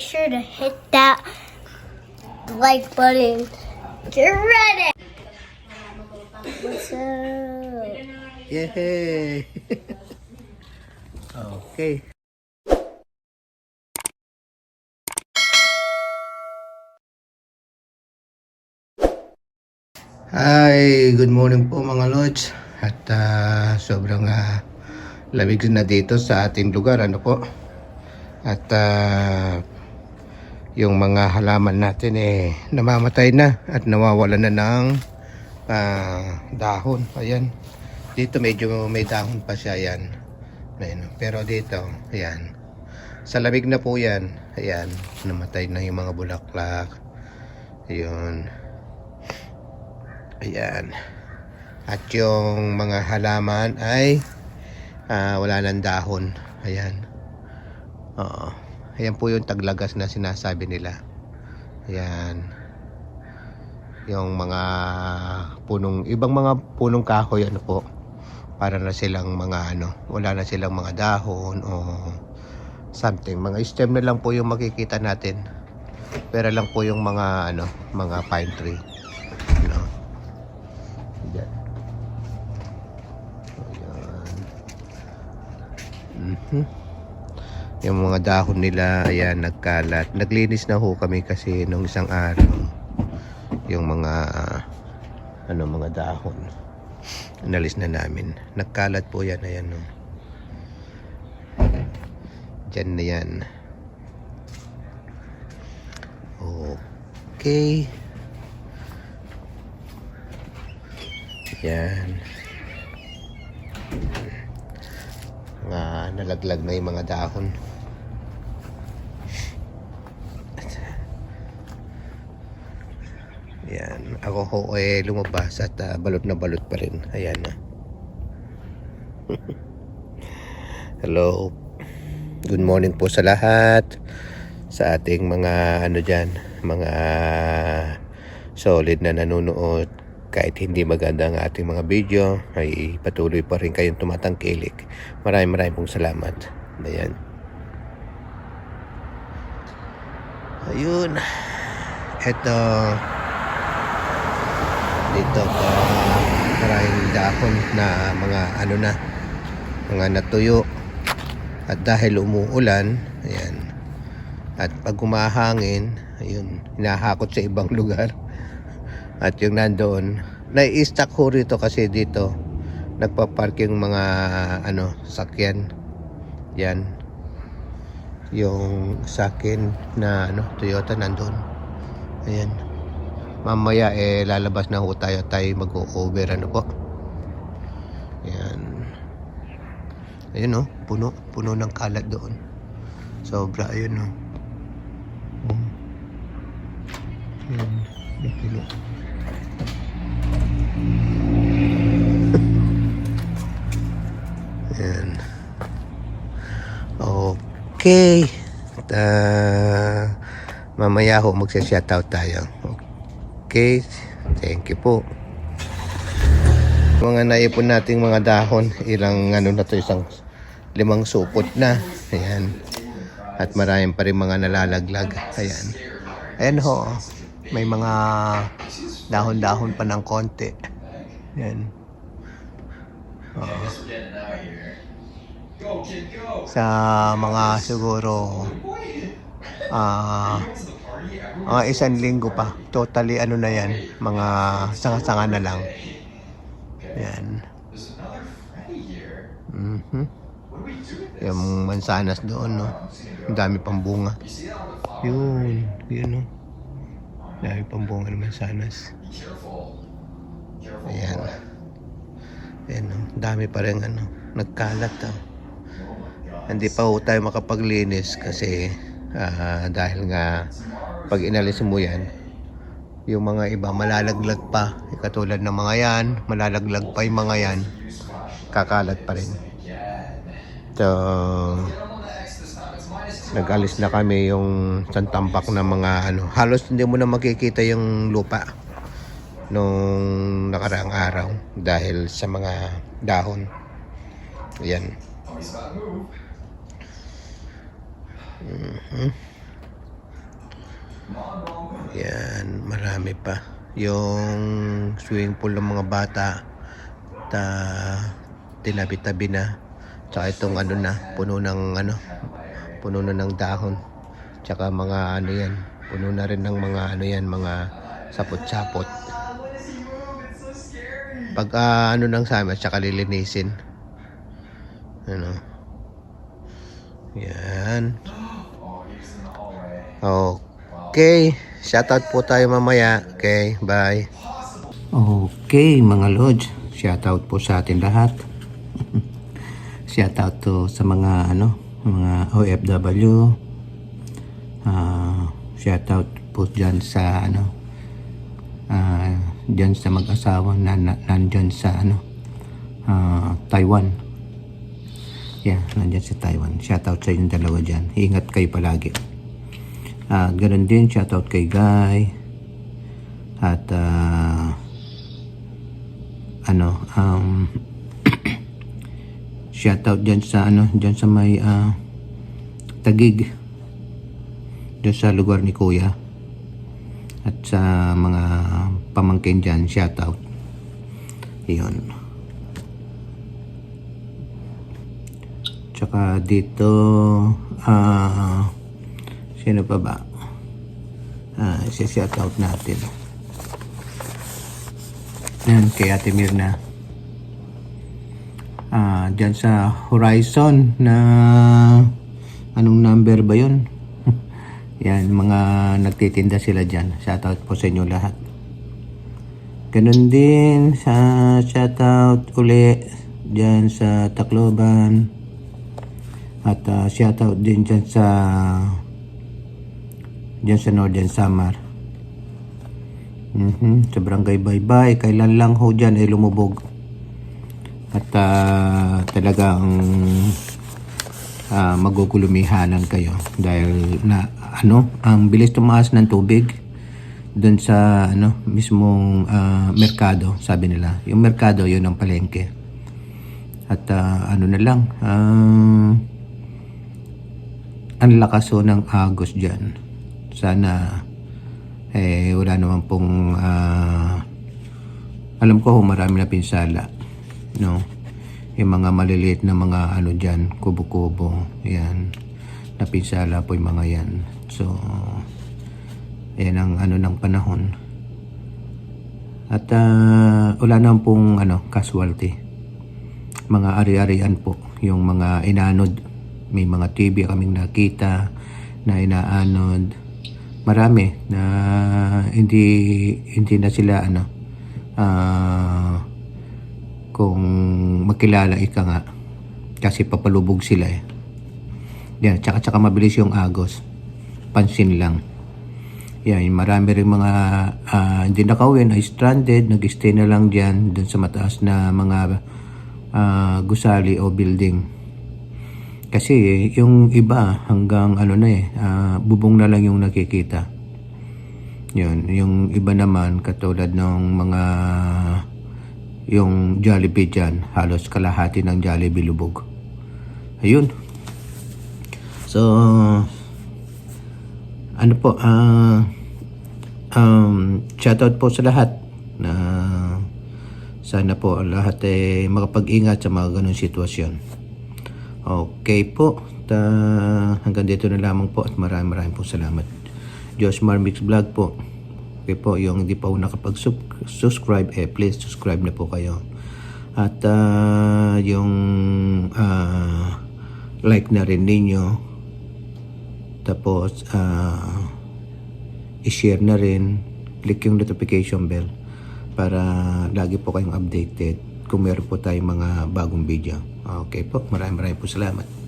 make sure to hit that like button. Get ready. What's up? Yay! okay. Hi, good morning po mga lods. At ah, sobrang ah, lamig na dito sa ating lugar, ano po. At ah, yung mga halaman natin eh namamatay na at nawawalan na ng ah, dahon. Ayan. Dito medyo may dahon pa siya yan. Ayan. Pero dito, ayan. Sa lamig na po yan. Ayan. Namatay na yung mga bulaklak. Ayun. Ayan. At yung mga halaman ay ah, wala ng dahon. Ayan. Oo. Ayan po yung taglagas na sinasabi nila. Ayan. Yung mga punong, ibang mga punong kahoy ano po. Para na silang mga ano, wala na silang mga dahon o something. Mga stem na lang po yung makikita natin. Pero lang po yung mga ano, mga pine tree. Yung mga dahon nila, ayan, nagkalat. Naglinis na ho kami kasi nung isang araw. Yung mga, ano, mga dahon. Inalis na namin. Nagkalat po yan, ayan, no. Diyan na yan. Okay. Yan. Mga nalaglag na yung mga dahon. Yan. Ako ho eh lumabas at ah, balot na balot pa rin. Ayan na. Hello. Good morning po sa lahat. Sa ating mga ano dyan, mga solid na nanonood. Kahit hindi maganda ang ating mga video, ay patuloy pa rin kayong tumatangkilik. Maraming maraming pong salamat. Ayan. Ayun. Ito. Dito pa maraming dahon na mga ano na mga natuyo. At dahil umuulan ayan. At pag humahangin ayun hinahakot sa ibang lugar. At yung nandoon nai-stack ho rito kasi dito nagpa-park yung mga ano sakyan. Yan. Yung sakin na ano Toyota nandoon. Ayan mamaya eh lalabas na ho tayo tayo mag-over ano po? Yan ayun oh puno puno ng kalat doon. Sobra ayun oh. Oh yan yung puno. Yan okay. At, ah, mamaya ho magsa-shoutout tayo. Okay, thank you po. Mga naipon nating mga dahon, ilang ano na to, isang limang supot na. Ayan. At maraming pa rin mga nalalaglag. Ayan. Ayan ho, may mga dahon-dahon pa ng konti. Ayan. Oo. Sa mga siguro ah mga isang linggo pa. Totally ano na yan. Mga sanga-sanga na lang. Yan. Mhm. Yung mansanas doon, no? Ang dami pang bunga. Yun. Yun, no? Dami pang bunga ng mansanas. Ayan. Ayan, no? Dami pa rin, ano? Nagkalat, ah. Hindi pa ho tayo makapaglinis kasi ah, dahil nga pag inalis mo yan, yung mga iba malalaglag pa. Katulad ng mga yan, malalaglag pa yung mga yan. Kakalat pa rin. So, nag-alis na kami yung santampak na mga ano. Halos hindi mo na makikita yung lupa nung nakaraang araw dahil sa mga dahon. Yan. Mhm. Marami pa. Yung swimming pool ng mga bata, ta tinabi-tabi na. Tsaka itong ano na, puno ng ano, puno na ng dahon. Tsaka mga ano yan, puno na rin ng mga ano yan, mga sapot-sapot. Pag ah, ano nang sa amin, tsaka lilinisin. Ano. Yan. Okay. Shoutout po tayo mamaya. Okay, bye. Okay, mga Lodge. Shoutout po sa atin lahat. Shoutout to sa mga ano, mga OFW. Ah, shoutout po dyan sa ano, ah, dyan sa mag-asawa na, na nandyan sa ano, ah, Taiwan. Yeah, nandyan sa Taiwan. Shoutout sa inyong dalawa dyan. Ingat kayo palagi. At ganun din, shoutout kay Guy. At ah, ano, um, shoutout dyan sa ano, dyan sa may ah, tagig. Dyan sa lugar ni Kuya. At sa mga pamangkin dyan, shoutout. Iyon. Tsaka dito, ah, sino pa ba? Ah, shout out natin. Yan, kay Ate Mirna. Ah, dyan sa Horizon na anong number ba yun? Yan, mga nagtitinda sila dyan. Shout out po sa inyo lahat. Ganun din sa shoutout uli dyan sa Tacloban. At uh, shoutout din dyan sa dyan sa Northern Samar. Mhm, sa Barangay Baybay. Kailan lang ho dyan ay lumubog. At ah, talagang ah, magugulumihanan kayo dahil na ano, ang bilis tumaas ng tubig doon sa ano mismong ah, merkado, sabi nila. Yung merkado, yun ang palengke. At ah, ano na lang, ah, ang lakas ng agos dyan. Sana eh wala naman pong ah, alam ko marami na pinsala no? Yung mga maliliit na mga ano dyan kubo-kubo yan. Napinsala po yung mga yan. So yan ang ano ng panahon. At ah, wala naman pong ano casualty. Mga ari-arian po yung mga inanod. May mga TV kaming nakita na inaanod marami na hindi hindi na sila ano ah, kung makilala ika nga kasi papalubog sila eh. Yan tsaka tsaka mabilis yung agos. Pansin lang. Yan marami rin mga ah, hindi nakawin ay stranded nag-stay na lang dyan dun sa mataas na mga ah, gusali o building kasi yung iba hanggang ano na eh, ah, bubong na lang yung nakikita. Yun, yung iba naman katulad ng mga yung Jollibee dyan, halos kalahati ng Jollibee lubog. Ayun. So, ano po, ah, um, shoutout po sa lahat na sana po lahat eh makapag-ingat sa mga ganong sitwasyon. Okay po. Ta hanggang dito na lamang po at maraming maraming po salamat. Joshmar Mix Vlog po. Okay po, yung hindi pa po nakapag-subscribe, eh please subscribe na po kayo. At ah, yung ah, like na rin ninyo. Tapos ah, i-share na rin. Click yung notification bell para lagi po kayong updated kung meron po tayong mga bagong video. Okay po, maraming maraming po salamat.